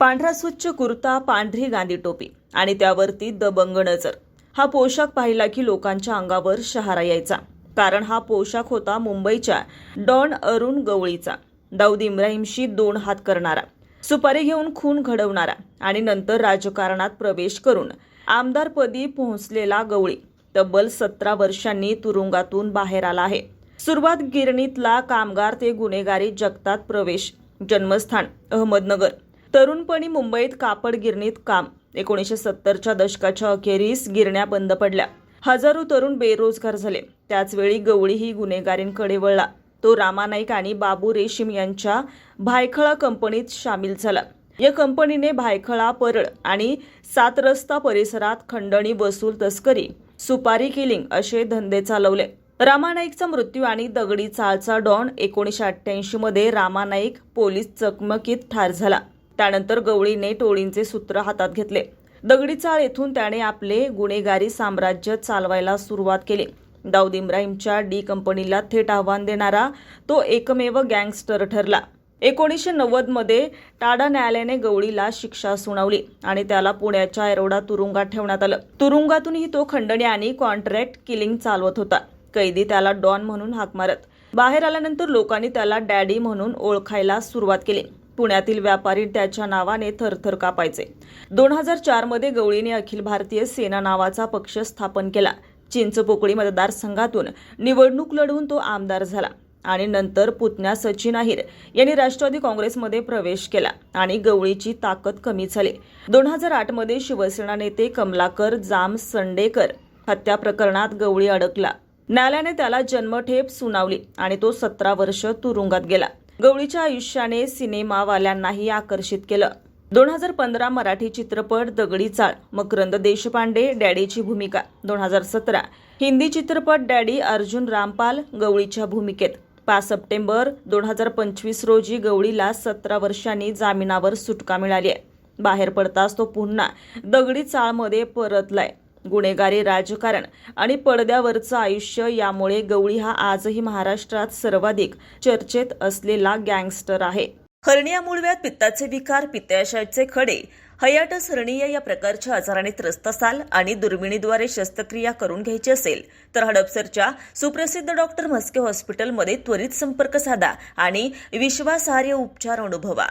पांढरा स्वच्छ कुर्ता पांढरी गांधी टोपी आणि त्यावरती दबंग नजर. हा पोशाख पाहिला की लोकांच्या अंगावर शहारा यायचा. कारण हा पोशाख होता मुंबईच्या डॉन अरुण गवळीचा. दाऊद इब्राहिमशी दोन हात करणारा. सुपारी घेऊन खून घडवणारा आणि नंतर राजकारणात प्रवेश करून आमदारपदी पोहोचलेला गवळी. तब्बल सतरा वर्षांनी तुरुंगातून बाहेर आला आहे. सुरुवात गिरणीतला कामगार ते गुन्हेगारी जगतात प्रवेश. जन्मस्थान अहमदनगर. तरुणपणी मुंबईत कापड गिरणीत काम. एकोणीसशे सत्तरच्या दशकाच्या अखेरीस गिरण्या बंद पडल्या. हजारो तरुण बेरोजगार झाले. त्याचवेळी गवळी ही गुन्हेगारींकडे वळला. तो रामा नाईक आणि बाबू रेशीम यांच्या भायखळा कंपनीत सामील झाला. या कंपनीने भायखळा परळ आणि सात रस्ता परिसरात खंडणी वसूल तस्करी सुपारी किलिंग असे धंदे चालवले. रामा नाईकचा मृत्यू आणि दगडी चाळचा डॉन एकोणीसशे अठ्ठ्याऐंशी मध्ये रामा नाईक पोलीस चकमकीत ठार झाला. त्यानंतर गवळीने टोळींचे सूत्र हातात घेतले. दगडी चाळ येथून त्याने आपले गुन्हेगारी साम्राज्य चालवायला सुरुवात केली. दाऊद इम्राहिमच्या डी कंपनीला थेट आव्हान देणारा तो एकमेव गँगस्टर ठरला. एकोणीसशे नव्वदमध्ये टाडा न्यायालयाने गवळीला शिक्षा सुनावली आणि त्याला पुण्याच्या एरोडा तुरुंगात ठेवण्यात आलं. तुरुंगातूनही तो खंडणी आणि कॉन्ट्रॅक्ट किलिंग चालवत होता. कैदी त्याला डॉन म्हणून हाक मारत. बाहेर आल्यानंतर लोकांनी त्याला डॅडी म्हणून ओळखायला सुरुवात केली. पुण्यातील व्यापारी त्याच्या नावाने थरथर कापायचे. दोन हजार चारमध्ये गवळीने अखिल भारतीय सेना नावाचा पक्ष स्थापन केला. चिंचपोकळी मतदारसंघातून निवडणूक लढवून तो आमदार झाला आणि नंतर पुतण्या सचिन अहिर यांनी राष्ट्रवादी काँग्रेसमध्ये प्रवेश केला आणि गवळीची ताकद कमी झाली. दोन हजार आठमध्ये शिवसेना नेते कमलाकर जाम संडेकर हत्या प्रकरणात गवळी अडकला. न्यायालयाने त्याला जन्मठेप सुनावली आणि तो सतरा वर्ष तुरुंगात गेला. गवळीच्या आयुष्याने सिनेमावाल्यांनाही आकर्षित केलं. दोन हजार पंधरा मराठी चित्रपट दगडी चाळ मकरंद देशपांडे डॅडीची भूमिका. दोन हजार सतरा हिंदी चित्रपट डॅडी अर्जुन रामपाल गवळीच्या भूमिकेत. पाच सप्टेंबर दोन हजार पंचवीस रोजी गवळीला सतरा वर्षांनी जामिनावर सुटका मिळाली आहे. बाहेर पडताच तो पुन्हा दगडी चाळमध्ये परतलाय. गुन्हेगारी राजकारण आणि पडद्यावरचं आयुष्य यामुळे गवळी हा आजही महाराष्ट्रात सर्वाधिक चर्चेत असलेला गँगस्टर आहे. हर्णिया मूळव्यात पित्ताचे विकार पित्ताशयाचे खडे हयाटस हर्णीय या प्रकारच्या आजाराने त्रस्त असाल आणि दुर्बिणीद्वारे शस्त्रक्रिया करून घ्यायची असेल तर हडपसरच्या सुप्रसिद्ध डॉक्टर म्हस्के हॉस्पिटलमध्ये त्वरित संपर्क साधा आणि विश्वासार्ह उपचार अनुभवा.